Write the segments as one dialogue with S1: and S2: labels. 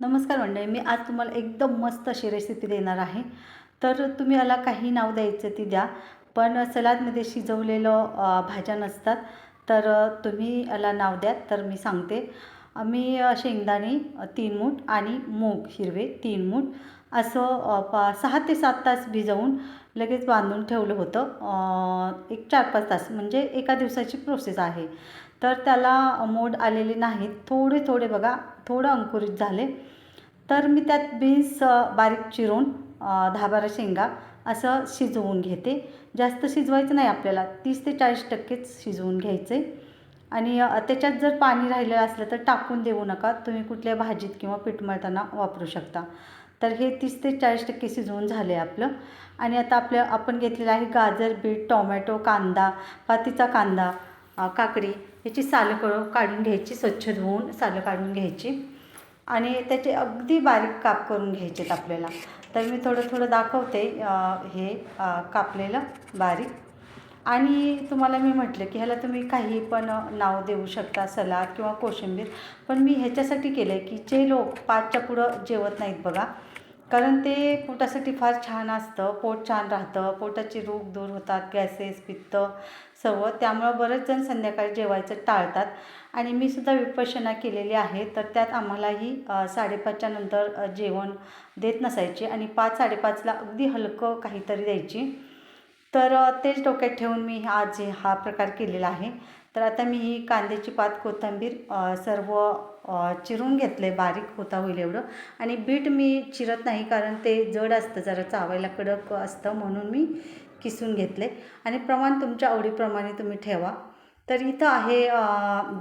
S1: नमस्कार मंडळी मी आज तुम्हाला एकदम मस्त अशी रेसिपी देणार आहे. तर तुम्ही याला काही नाव द्यायचं ती द्या पण सलादमध्ये शिजवलेलं भाज्या नसतात तर तुम्ही याला नाव द्या तर मी सांगते. मी शेंगदाणे तीन मूठ आणि मूग हिरवे तीन मूठ असं पा सहा ते सात तास भिजवून लगेच बांधून ठेवलं होतं. एक चार पाच तास म्हणजे एका दिवसाची प्रोसेस आहे. तर त्याला मोड आलेले नाहीत. थोडे थोडे बघा थोडं अंकुरित झाले. तर मी त्यात बीन्स बारीक चिरून दहा बारा शेंगा असं शिजवून घेते. जास्त शिजवायचं नाही आपल्याला. तीस ते चाळीस टक्केच शिजवून घ्यायचे. आणि त्याच्यात जर पाणी राहिलेलं असलं तर टाकून देऊ नका. तुम्ही कुठल्या भाजीत किंवा पीठ मळताना वापरू शकता. तर हे तीस ते चाळीस टक्के शिजवून झाले आपलं. आणि आता आपलं आपण घेतलेलं आहे गाजर बीट टोमॅटो कांदा पातीचा कांदा काकडी याची सालं कळ काढून घ्यायची स्वच्छ धुवून सालं काढून घ्यायची. आणि त्याचे अगदी बारीक काप करून घ्यायचेत आपल्याला. तर मी थोडं थोडं दाखवते हे कापलेलं बारीक. आणि तुम्हाला मी म्हटलं की ह्याला तुम्ही काही पण नाव देऊ शकता सलाद किंवा कोशिंबीर. पण मी ह्याच्यासाठी केलं आहे की जे लोक पाचच्या पुढं जेवत नाहीत बघा कारण ते पोटासाठी फार छान असतं. पोट छान राहतं. पोटाचे रोग दूर होतात गॅसेस पित्त सर्व. त्यामुळं बरेच जण संध्याकाळी जेवायचं टाळतात. आणि मी सुद्धा विपशना केलेली आहे. तर त्यात आम्हालाही साडेपाचच्या नंतर जेवण देत नसायचे आणि पाच साडेपाचला अगदी हलकं काहीतरी द्यायची. तर तेच डोक्यात ठेवून मी आज हा प्रकार केलेला आहे. तर आता मी ही कांद्याची पात कोथिंबीर सर्व चिरून घेतलं आहे बारीक होता होईल एवढं. आणि बीट मी चिरत नाही कारण ते जड असतं. जरा चावायला कडक असतं म्हणून मी किसून घेतले आणि प्रमाण तुमच्या आवडीप्रमाणे तुम्ही ठेवा. तर इथं आहे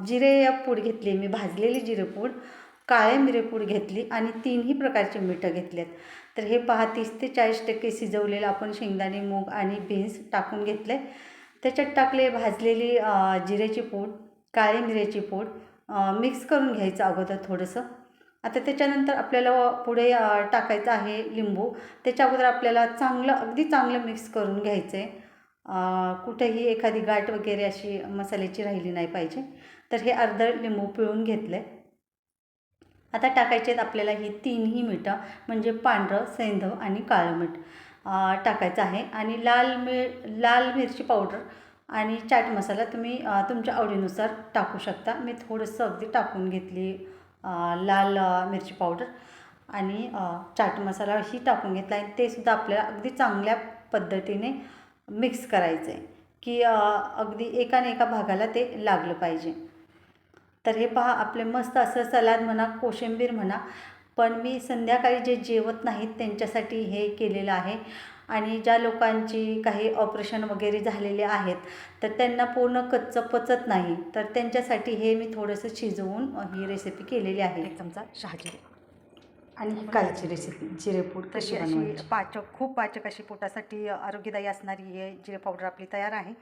S1: जिरे पूड घेतली मी. भाजलेली जिरेपूड काळे मिरेपूड घेतली आणि तीनही प्रकारचे मिठं घेतलेत. तर हे पहा तीस ते चाळीस टक्के शिजवलेलं आपण शेंगदाणे मूग आणि बीन्स टाकून घेतले. त्याच्यात टाकले भाजलेली जिऱ्याची पूड काळे मिऱ्याची पूड मिक्स करून घ्यायचं अगोदर थोडंसं. आता त्याच्यानंतर आपल्याला पुढे टाकायचं आहे लिंबू. त्याच्या अगोदर आपल्याला चांगलं अगदी चांगलं मिक्स करून घ्यायचं आहे कुठेही एखादी गाठ वगैरे अशी मसाल्याची राहिली नाही पाहिजे. तर हे अर्धं लिंबू पिळून घेतलं आहे आता टाकायचे आहेत आपल्याला ही तीनही मिठं म्हणजे पांढरं सेंधव आणि काळं मीठ. टाकायचं आहे. आणि लाल मिर लाल मिरची पावडर आणि चाट मसाला तुम्ही तुमच्या आवडीनुसार टाकू शकता. मी थोडंसं अगदी टाकून घेतली लाल मिरची पावडर आणि चाट मसाला ही टाकून घेतला आणि ते सुद्धा आपल्याला अगदी चांगल्या पद्धतीने मिक्स करायचं आहे की अगदी एकाने एका भागाला ते लागलं पाहिजे. तर हे पहा आपले मस्त असं सलाद म्हणा कोशिंबीर म्हणा पण मी संध्याकाळी जे जेवत नाहीत त्यांच्यासाठी हे केलेलं आहे. आणि ज्या लोकांची काही ऑपरेशन वगैरे झालेले आहेत तर त्यांना पूर्ण कच्चं पचत नाही. तर त्यांच्यासाठी हे मी थोडंसं शिजवून ही रेसिपी केलेली आहे.
S2: एक चमचा शहाजिरे
S1: आणि ही कालची रेसिपी जिरेपूड कशी
S2: तशी अशी
S1: बनवायची?
S2: पाचक खूप पाचक अशी पोटासाठी आरोग्यदायी असणारी हे जिरे पावडर आपली तयार आहे.